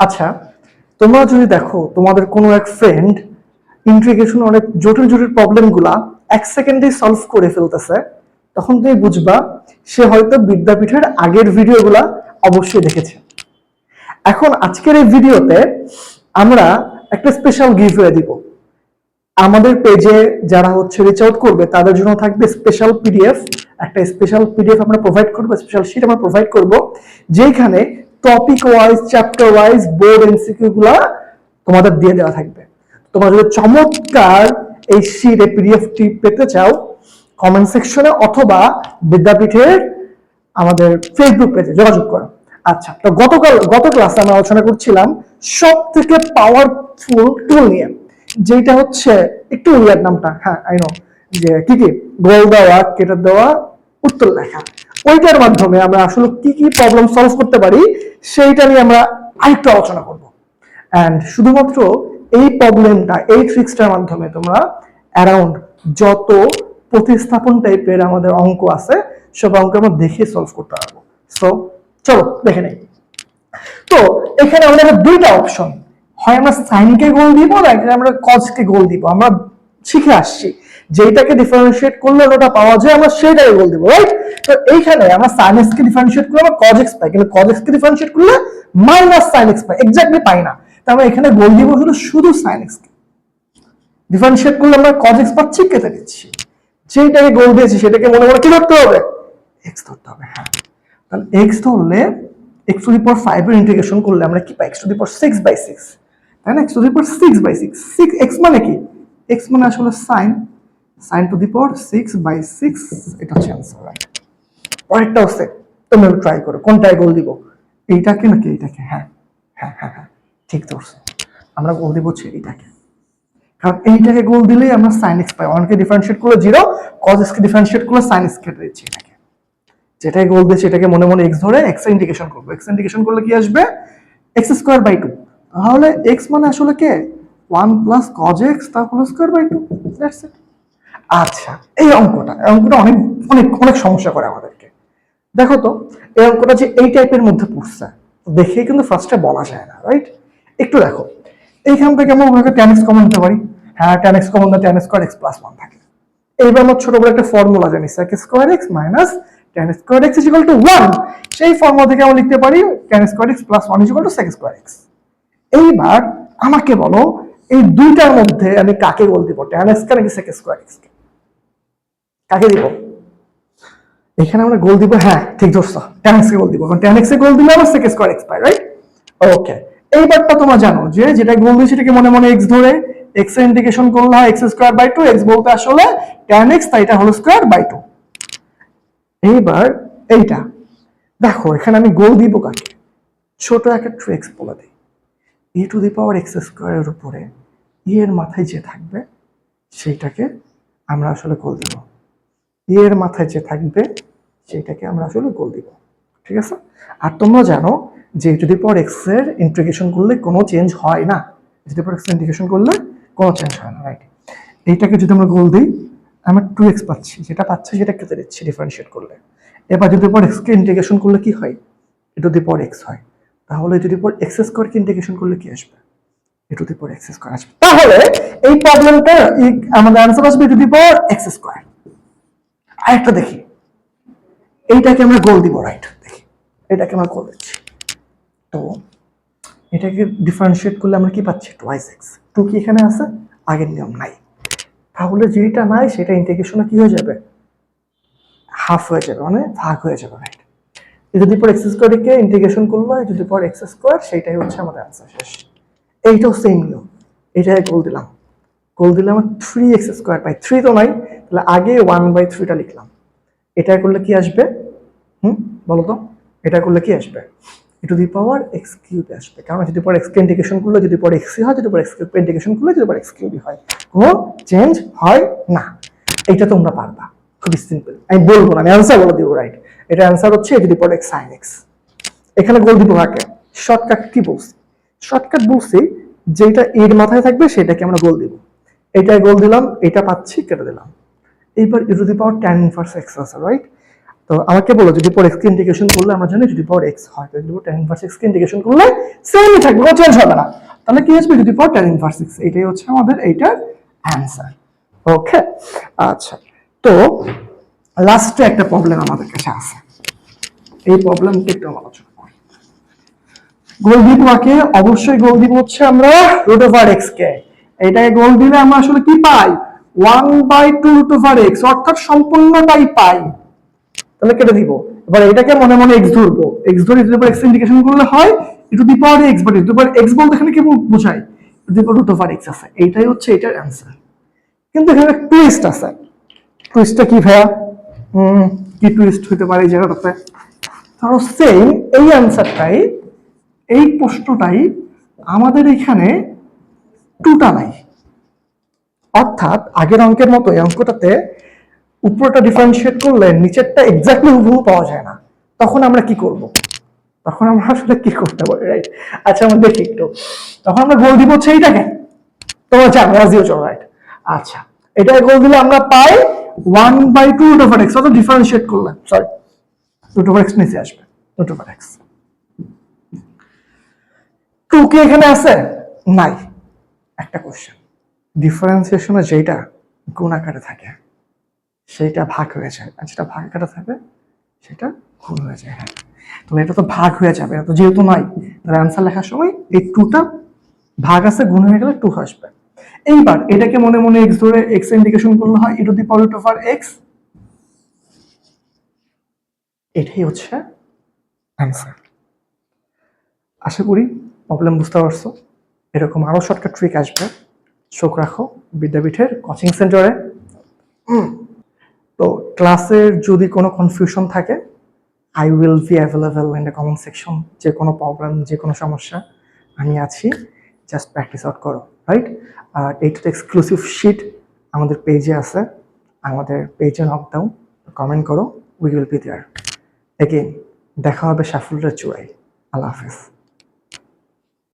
আচ্ছা তোমরা যদি দেখো তোমাদের কোনো এক ফ্রেন্ড ইন্ট্রিগেশন অনেক জটিল জটিল প্রবলেমগুলা এক সেকেন্ডে সলভ করে ফেলতেছে, তখন তুমি বুঝবা সে হয়তো বিদ্যাপীঠের আগের ভিডিওগুলা অবশ্যই দেখেছে। এখন আজকের এই ভিডিওতে আমরা একটা স্পেশাল গিভওয়ে দিব। আমাদের পেজে যারা হচ্ছে রিচ আউট করবে, তাদের জন্য থাকবে স্পেশাল পিডিএফ একটা স্পেশাল পিডিএফ আমরা প্রোভাইড করব স্পেশাল শিট আমরা প্রোভাইড করব যেখানে topic wise chapter wise board MCQ গুলা তোমাদের দিয়ে দেওয়া থাকবে। তোমরা যদি চমৎকার এই শিট পিডিএফটি পেতে চাও কমেন্ট সেকশনে অথবা বিদ্যাপীঠের আমাদের ফেসবুক পেজে যোগাযোগ করো। আচ্ছা তো গতকাল, গত ক্লাসে আমরা আলোচনা করছিলাম সব থেকে পাওয়ারফুল টুল নিয়ে যেটা হচ্ছে একটু উইয়ার নামটা। হ্যাঁ আই নো যে কি কি? গোল দেওয়া কেটে দেওয়া, উত্তর লেখা। ওইটার মাধ্যমে আমরা আসলে কি কি প্রবলেম সলভ করতে পারি, সেইটা নিয়ে আমরা আরেকটু আলোচনা করব। অ্যান্ড শুধুমাত্র এই প্রবলেমটা এই ট্রিক্সটার মাধ্যমে তোমরা অ্যারাউন্ড যত প্রতিস্থাপন টাইপের আমাদের অঙ্ক আছে, সব অঙ্ক আমরা দেখে সলভ করতে পারব। সো চলো, দেখে নেই। তো, এখানে আমাদের দুইটা অপশন হয় আমরা সাইনকে গোল দিব, নাকি আমরা কজকে গোল দিব? আমরা শিখে আসছি। যেটাকে ডিফারেন্সিয়েট করলে ওটা পাওয়া যায়, আমরা সেটাকে গোল দিব রাইট তো এইখানে আমরা সাইন এক্স কে ডিফারেন্সিয়েট করলে আমরা কজ এক্স পাই। কিন্তু কজ এক্স কে ডিফারেন্সিয়েট করলে মাইনাস সাইন এক্স পাই এক্স্যাক্টলি পাই না। তার আমরা এখানে গোল দিব শুধু শুধু সাইন এক্স কে। ডিফারেন্সিয়েট করলে আমরা কজ এক্স পাচ্ছি, কেটে দিচ্ছি। যেটাকে গোল দিয়েছি, সেটাকে মনে মনে কি ধরতে হবে? এক্স ধরতে হবে হ্যাঁ। তাহলে এক্স ধরলে x to the power five এর ইন্টিগ্রেশন করলে আমরা কি পাই? X to the power six by six তাই না? X to the power six by six six x মানে কি? এক্স মানে আসলে sine sine to the power six by six এটা হচ্ছে অ্যান্সার রাইট পরেরটা হচ্ছে তুমি ট্রাই করো কোনটায় গোল দিব? এইটাকে নাকি এইটাকে? হ্যাঁ হ্যাঁ হ্যাঁ হ্যাঁ ঠিক ধরছো। আমরা গোল দিব হচ্ছে এইটাকে। কারণ এইটাকে গোল দিলেই আমরা সাইন এক্স পাই। ওয়ানকে ডিফারেন্সিয়েট করলে জিরো কজ এক্সকে ডিফারেন্সিয়েট করলে সাইন এক্স কেটে দিচ্ছি এটাকে। যেটাই গোল দিয়েছে এটাকে মনে মনে এক্স ধরে এক্স ইন্ডিকেশন করব। এক্স ইন্ডিকেশন করলে কি আসবে? এক্স স্কোয়ার বাই টু তাহলে এক্স মানে আসলে কে? ওয়ান প্লাস কজ এক্স তার হোল স্কোয়ার বাই টু আচ্ছা এই অঙ্কটা এই অঙ্কটা অনেক অনেক অনেক সমস্যা করে আমাদেরকে। দেখো তো, এই অঙ্কটা যে এই টাইপের মধ্যে পড়ছে দেখে কিন্তু ফার্স্টে বলা যায় না রাইট একটু দেখো এইখান থেকে আমরা ওনাকে টেন এক্স কমন নিতে পারি? হ্যাঁ tan x common tan square x plus one থাকে। এইবার আমার ছোট বড় একটা ফর্মুলা জানি sec square x minus tan square x is equal to one সেই ফর্মুলা থেকে আমরা লিখতে পারি tan square x plus one is equal to sec square x এইবার আমাকে বলো এই দুইটার মধ্যে আমি কাকে গোল দিব? টেন এক্স কে নাকি সেক স্কোয়ার এক্সকে কাকে দিব? এখানে আমরা গোল দিব হ্যাঁ ঠিক ধরছো। টেন এক্স কে গোল দিব। কারণ টেন এক্স এ গোল দিলে আমরা সেক স্কোয়ার এক্স পাই রাইট ওকে এইবারটা তোমরা জানো যে যেটা গোল দিয়েছে সেটাকে মনে মনে এক্স ধরে এক্সের ইন্টিগ্রেশন করলে হয় x square by two x বলতে আসলে টেন এক্স তাই এটা হোল স্কোয়ার বাই টু এইবার এইটা। দেখো, এখানে আমি গোল দিব কাকে? ছোট একটা ট্রিক্স বলে দিই। ই টু দি পাওয়ার এক্স স্কোয়ারের উপরে ই এর মাথায় যে থাকবে, সেইটাকে আমরা আসলে গোল দিব। ই এর মাথায় যে থাকবে, সেইটাকে আমরা আসলে গোল দিব। ঠিক আছে? আর তোমরা জানো যে ই টু দি পাওয়ার এক্সের ইন্টিগ্রেশন করলে কোনো চেঞ্জ হয় না। E to the power x integration করলে কোনো চেঞ্জ হয় না রাইট এইটাকে যদি আমরা গোল দিই, আমরা টু এক্স পাচ্ছি। যেটা পাচ্ছি সেটা কেটে দিচ্ছি ডিফারেন্সিয়েট করলে। এবার যদি পর এক্সকে ইন্টিগ্রেশন করলে কি হয়? এ টু দি পাওয়ার এক্স হয়। তাহলে যদি পর এক্স স্কোয়ারকে ইন্টিগ্রেশন করলে কি আসবে? এ টু দি পাওয়ার আসবে। তাহলে এই প্রবলেমটা আমাদের আনসার আসবে টু দি পাওয়ার এক্স আরেকটা দেখি। এইটাকে আমরা গোল দিব রাইট দেখি। এটাকে আমরা গোল দিচ্ছি। তো এটাকে ডিফারেন্সিয়েট করলে আমরা কি পাচ্ছি? টোয়াইস এক্স টু কি এখানে আছে? আগের নিয়ম নাই। তাহলে যেটা নাই, সেটা ইন্টিগ্রেশনে কি হয়ে যাবে? হাফ হয়ে যাবে মানে ভাগ হয়ে যাবে রাইট যদি পর এক্স স্কোয়ারকে ইন্টিগ্রেশন করল যদি পর এক্স স্কোয়ার সেটাই হচ্ছে আমাদের আনসার শেষ। এইটাও সেম নিয়ম। এটাই গোল দিলাম। গোল দিলে আমার থ্রি এক্স স্কোয়ার পাই। থ্রি তো নাই, তাহলে আগে ওয়ান বাই থ্রিটা লিখলাম। এটা করলে কি আসবে? হুম, বলো তো। এটা করলে কি আসবে? A to the power x cube আসবে। কারণ যদি পর এক্স কে ইন্টিগ্রেশন করলে, যদি পর এক্স হয়, যদি পর এক্স কিউব ইন্টিগ্রেশন করলে, যদি পর এক্স কিউবই হয়। কোনো চেঞ্জ হয় না। এটা তোমরা পারবা। খুবই সিম্পল আমি বলব না, আমি অ্যান্সার বলে দিব রাইট এটা অ্যান্সার হচ্ছে a to the power x sine x এখানে গোল দিব কাকে শর্টকাট কি বলছি? শর্টকাট বলছি যেটা এর মাথায় থাকবে সেটাকে আমরা গোল দিব। এটাই গোল দিলাম, এটা পাচ্ছি, কেটে দিলাম। এইবার e to the power tan inverse x আছে রাইট তো আমাকে বলো, যদি পর এক্স ইন্টিগ্রেশন করলে আমরা জানি যদি পর এক্স হয়। পর টেন ইনভার্স এক্স ইন্টিগ্রেশন করলে সেমই থাকবে, কোনো চেঞ্জ হবে না। তাহলে কি আসবে? যদি পর টেন ইনভার্স এক্স এটাই হচ্ছে আমাদের এইটার অ্যান্সার ওকে আচ্ছা। তো লাস্টে একটা প্রবলেম আমাদের কাছে আছে। এই প্রবলেমটা একটু আলোচনা করি। গোল দিব আকে অবশ্যই গোল দিব হচ্ছে আমরা রুট ওভার এক্স কে। এটাকে গোল দিলে আমরা আসলে কি পাই? One by two root over x অর্থাৎ সম্পূর্ণটাই পাই। তাহলে কেটে দিব। এবার এটাকে মনে মনে এক্স ধরবো। এক্স ধরে ইটু এক্স ইন্ডিকেশন করলে হয় e to the power x but power x বলতে এখানে কি বোঝায়? পাওয়ার রুট ওভার এক্স আছে। এইটাই হচ্ছে এটার অ্যান্সার কিন্তু এখানে টুইস্ট আছে। টুইস্টটা কি ভাইয়া? কি টুইস্ট হতে পারে এই জায়গাটাতে? ধরো সেম এই অ্যান্সারটাই এই প্রশ্নটাই আমাদের এখানে টুটা নাই। অর্থাৎ আগের অঙ্কের মতো এই অঙ্কটাতে উপরটা ডিফারেন্সিয়েট করলে নিচেরটা এক্স্যাক্টলি হুবহু পাওয়া যায় না। তখন আমরা কি করব? তখন আমরা আসলে কি করতে পারি রাইট আচ্ছা আমরা দেখি একটু। তখন আমরা গোল দিব হচ্ছে এইটাকে। তোমরা জানো রাজিও চলো রাইট আচ্ছা। এটা গোল দিলে আমরা পাই one by two root over x অর্থাৎ ডিফারেন্সিয়েট করলে সরি রুট ওভার এক্স নিচে আসবে রুট ওভার এক্স টু কি এখানে আছে? নাই। একটা কোশ্চেন ডিফারেন্সিয়েশনে যেটা গুণ আকারে থাকে, সেইটা ভাগ হয়ে যায়। আর যেটা ভাগ আকারে থাকে, সেটা গুণ হয়ে যায় হ্যাঁ। তাহলে এটা তো ভাগ হয়ে যাবে, এটা তো যেহেতু নাই, তাহলে অ্যান্সার লেখার সময় এই টুটা ভাগ আছে, গুণ হয়ে গেলে টু আসবে। এইবার এটাকে মনে মনে এক্স ধরে এক্স ইন্ডিকেশন করলে হয় e to the power of x এটাই হচ্ছে অ্যান্সার আশা করি প্রবলেম বুঝতে পারছ। এরকম আরও শর্টকাট ট্রিক আসবে। চোখ রাখো বিদ্যাপীঠের কোচিং সেন্টারে তো ক্লাসের যদি কোনো কনফিউশন থাকে I will be available in the comment section যে কোনো প্রবলেম যে কোনো সমস্যা, আমি আছি। জাস্ট প্র্যাকটিস আউট করো। রাইট আর এইটা এক্সক্লুসিভ শিট আমাদের পেজে আছে। আমাদের পেজে নক দাও কমেন্ট করো we will be there again দেখা হবে সাফল্যের চূড়ায়। আল্লাহ হাফেজ।